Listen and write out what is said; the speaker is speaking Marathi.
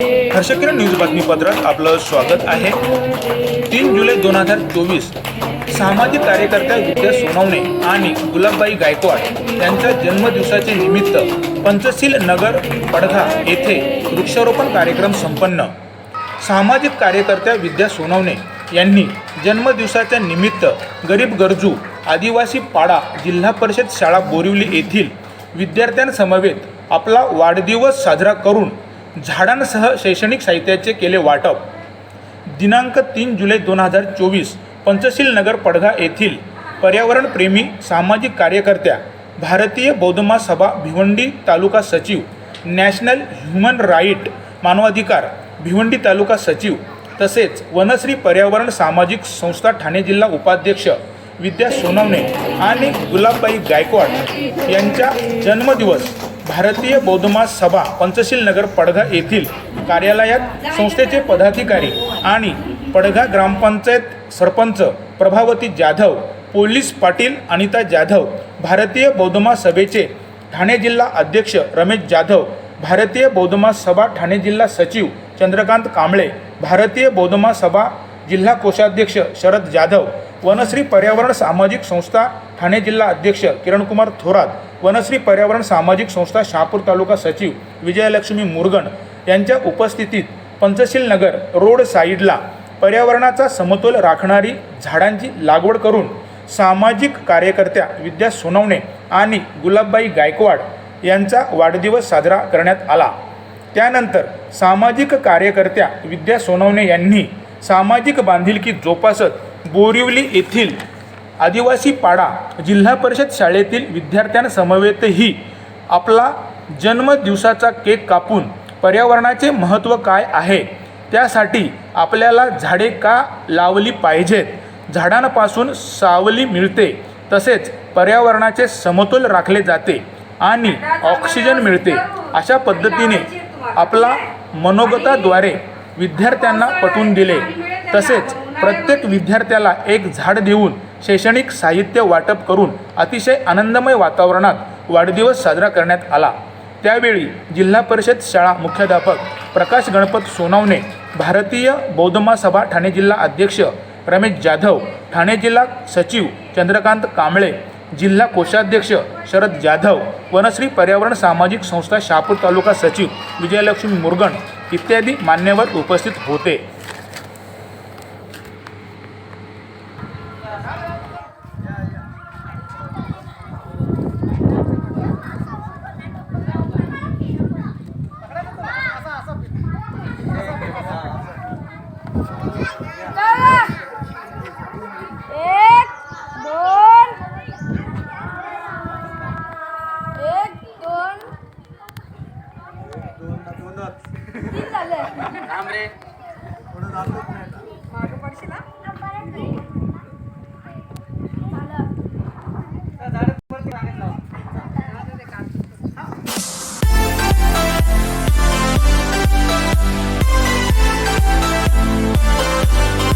हर्षकिरण न्यूज बातमीपत्रात आपलं स्वागत आहे. तीन जुलै दोन हजार चोवीस सामाजिक कार्यकर्त्या विद्या सोनवणे आणि गुलाबबाई गायकवाड यांच्या जन्मदिवसाचे निमित्त पंचशील नगर पडघा येथे वृक्षारोपण कार्यक्रम संपन्न. सामाजिक कार्यकर्त्या विद्या सोनवणे यांनी जन्मदिवसाच्या निमित्त गरीब गरजू आदिवासी पाडा जिल्हा परिषद शाळा बोरिवली येथील विद्यार्थ्यांसमवेत आपला वाढदिवस साजरा करून झाडांसह शैक्षणिक साहित्याचे केले वाटप. दिनांक तीन जुलै दोन हजार चोवीस पंचशील नगर पडघा येथील पर्यावरणप्रेमी सामाजिक कार्यकर्त्या भारतीय बौद्धमा सभा भिवंडी तालुका सचिव नॅशनल ह्युमन राईट मानवाधिकार भिवंडी तालुका सचिव तसेच वनश्री पर्यावरण सामाजिक संस्था ठाणे जिल्हा उपाध्यक्ष विद्या सोनवणे आणि गुलाबबाई गायकवाड यांच्या जन्मदिवस भारतीय बौद्धमास सभा पंचशील नगर पडघा येथील कार्यालयात संस्थेचे पदाधिकारी आणि पडघा ग्रामपंचायत सरपंच प्रभावती जाधव पोलीस पाटील अनिता जाधव भारतीय बौद्धमा सभेचे ठाणे जिल्हा अध्यक्ष रमेश जाधव भारतीय बौद्ध सभा ठाणे जिल्हा सचिव चंद्रकांत कांबळे भारतीय बौद्ध सभा जिल्हा कोषाध्यक्ष शरद जाधव वनश्री पर्यावरण सामाजिक संस्था ठाणे जिल्हा अध्यक्ष किरणकुमार थोरात वनश्री पर्यावरण सामाजिक संस्था शहापूर तालुका सचिव विजयलक्ष्मी मुरगण यांच्या उपस्थितीत पंचशील नगर रोड साईडला पर्यावरणाचा समतोल राखणारी झाडांची लागवड करून सामाजिक कार्यकर्त्या विद्या सोनवणे आणि गुलाबबाई गायकवाड यांचा वाढदिवस साजरा करण्यात आला. त्यानंतर सामाजिक कार्यकर्त्या विद्या सोनवणे यांनी सामाजिक बांधिलकी जोपासत बोरिवली येथील आदिवासी पाडा जिल्हा परिषद शाळेतील विद्यार्थ्यांसमवेतही आपला जन्मदिवसाचा केक कापून पर्यावरणाचे महत्त्व काय आहे? त्यासाठी आपल्याला झाडे का लावली पाहिजेत? झाडांपासून सावली मिळते तसेच पर्यावरणाचे समतोल राखले जाते आणि ऑक्सिजन मिळते. अशा पद्धतीने आपला मनोगताद्वारे विद्यार्थ्यांना पटवून दिले. तसेच प्रत्येक विद्यार्थ्याला एक झाड देऊन शैक्षणिक साहित्य वाटप करून अतिशय आनंदमय वातावरणात वाढदिवस साजरा करण्यात आला. त्यावेळी जिल्हा परिषद शाळा मुख्याध्यापक प्रकाश गणपत सोनवणे भारतीय बौद्धमा सभा ठाणे जिल्हा अध्यक्ष रमेश जाधव ठाणे जिल्हा सचिव चंद्रकांत कांबळे जिल्हा कोषाध्यक्ष शरद जाधव वनश्री पर्यावरण सामाजिक संस्था शहापूर तालुका सचिव विजयलक्ष्मी मुरगण इत्यादी मान्यवर उपस्थित होते. तीन झाले. राम रे. थोडं जातो मागं पडशील ना